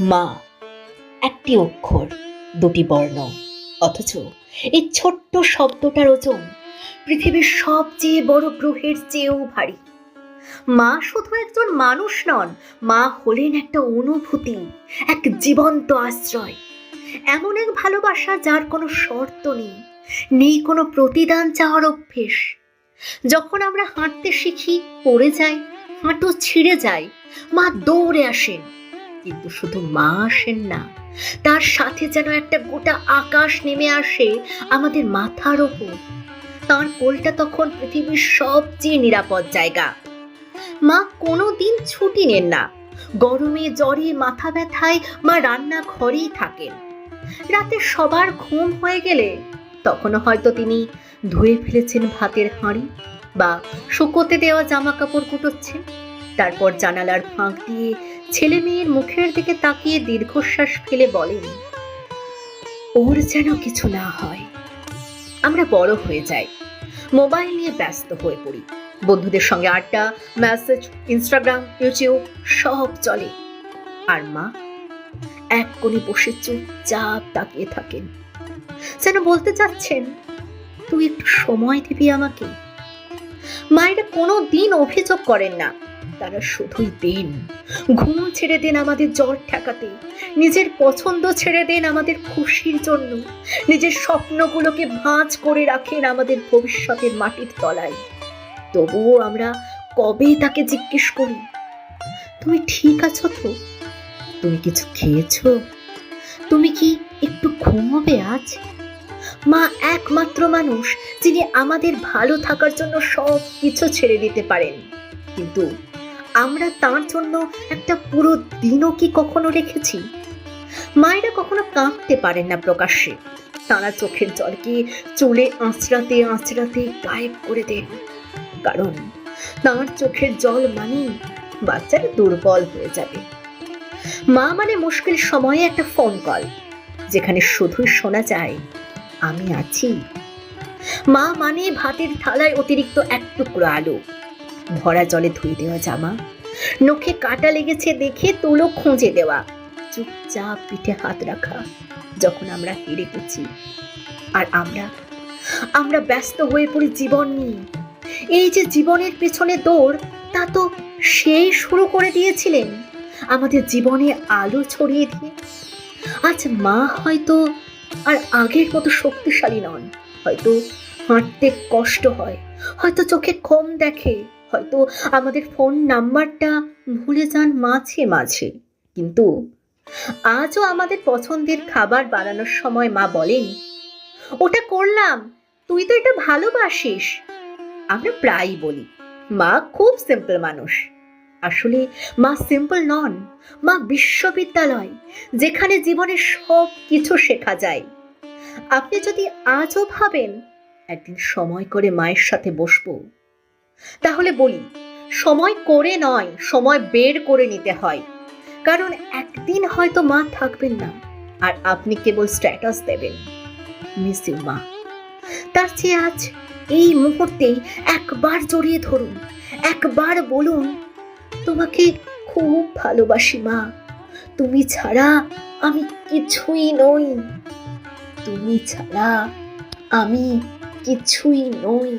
মা। একটি অক্ষর, দুটি বর্ণ। অথচ এই ছোট্ট শব্দটার ওজন পৃথিবীর সবচেয়ে বড় গ্রহের চেয়েও ভারী। মা শুধু একজন মানুষ নন, মা হলেন একটা অনুভূতি, এক জীবন্ত আশ্রয়। এমন এক ভালোবাসা যার কোনো শর্ত নেই নেই কোনো প্রতিদান চাওয়ার অভ্যেস। যখন আমরা হাঁটতে শিখি, পড়ে যাই, হাঁটু ছিঁড়ে যায়, মা দৌড়ে আসেন। কিন্তু শুধু মা আসেন না, তার সাথে যেন একটা গোটা আকাশ নেমে আসে আমাদের মাথার ওপর। তার কোলটা তখন পৃথিবীর সবচেয়ে নিরাপদ জায়গা। মা কোনো দিন ছুটি নেন না। গরমে জ্বরে মাথা ব্যথায় মা রান্না ঘরেই থাকেন। রাতে সবার ঘুম হয়ে গেলে তখনও হয়তো তিনি ধুয়ে ফেলেছেন ভাতের হাঁড়ি বা শুকোতে দেওয়া জামা কাপড় কুটোচ্ছেন। তারপর জানালার ফাঁক দিয়ে ছেলে মেয়ের মুখের দিকে তাকিয়ে দীর্ঘশ্বাস ফেলে বলেন, ওর যেন কিছু না হয়। আমরা বড় হয়ে যাই। মোবাইল নিয়ে ব্যস্ত হয়ে পড়ি। বন্ধুদের সঙ্গে আড্ডা, মেসেজ, ইনস্টাগ্রাম, ইউটিউব সব চলে। আর মা এক কোণে বসে চুপচাপ তাকিয়ে থাকেন। যেন বলতে চাচ্ছেন, তুই একটু সময় দিবি আমাকে? মায়েরা কোনো দিন অভিযোগ করেন না। তারা শুধুই দেন। ঘুম ছেড়ে দেন আমাদের জ্বর ঠেকাতে। নিজের পছন্দ ছেড়ে দেন আমাদের খুশির জন্য। নিজের স্বপ্নগুলোকে ভাঁজ করে রাখেন আমাদের ভবিষ্যতের মাটির তলায়। তবুও আমরা কবে তাকে জিজ্ঞেস করি, তুমি ঠিক আছো তো? তুমি কিছু খেয়েছো? তুমি কি একটু ঘুমোবে আজ? মা একমাত্র মানুষ যিনি আমাদের ভালো থাকার জন্য সব কিছু ছেড়ে দিতে পারেন। কিন্তু আমরা তার জন্য একটা পুরো দিনও কি কখনো রেখেছি? মায়েরা কখনো কাঁদতে পারেন না প্রকাশ্যে। তারা চোখের জলকে চুলে আঁচড়াতে আঁচড়াতে গায়েব করে দেন। কারণ তার চোখের জল মানে বাচ্চারা দুর্বল হয়ে যাবে। মা মানে মুশকিল সময়ে একটা ফোন কল যেখানে শুধুই শোনা যায়, আমি আছি। মা মানে ভাতের থালায় অতিরিক্ত এক টুকরো আলু। ভরা জলে ধুয়ে দেওয়া জামা। নখে কাটা লেগেছে দেখে তুলো খুঁজে দেওয়া। চুপচাপ পিঠে হাত রাখা, যখন আমরা হেরে গেছি। আর আমরা আমরা ব্যস্ত হয়ে পড়ি জীবন নিয়ে। এই যে জীবনের পেছনে দৌড়, তা তো সেই শুরু করে দিয়েছিলেন। আমাদের জীবনে আলো ছড়িয়ে দিয়ে। আজ মা হয়তো আর আগের মতো শক্তিশালী নন। হয়তো হাঁটতে কষ্ট হয়, হয়তো চোখে কম দেখে। হয়তো আমাদের ফোন নাম্বারটা ভুলে যান মাঝে মাঝে। কিন্তু আজও আমাদের পছন্দের খাবার বানানোর সময় মা বলেন, ওটা করলাম, তুই তো এটা ভালোবাসিস। আমরা প্রায়ই বলি, মা খুব সিম্পল মানুষ। আসলে মা সিম্পল নন, মা বিশ্ববিদ্যালয়, যেখানে জীবনের সব কিছু শেখা যায়। আপনি যদি আজও ভাবেন, একদিন সময় করে মায়ের সাথে বসবো। তাহলে বলি, সময় করে নয়, সময় বের করে নিতে হয়। কারণ একদিন হয়তো মা থাকবেন না, আর আপনি কেবল স্ট্যাটাস দেবেন। মিস ইউ মা। তার চেয়ে আজ এই মুহূর্তেই একবার জড়িয়ে ধরুন, একবার বলুন, তোমাকে খুব ভালোবাসি, মা। তুমি ছাড়া আমি কিছুই নই। তুমি ছাড়া আমি কিছুই নই।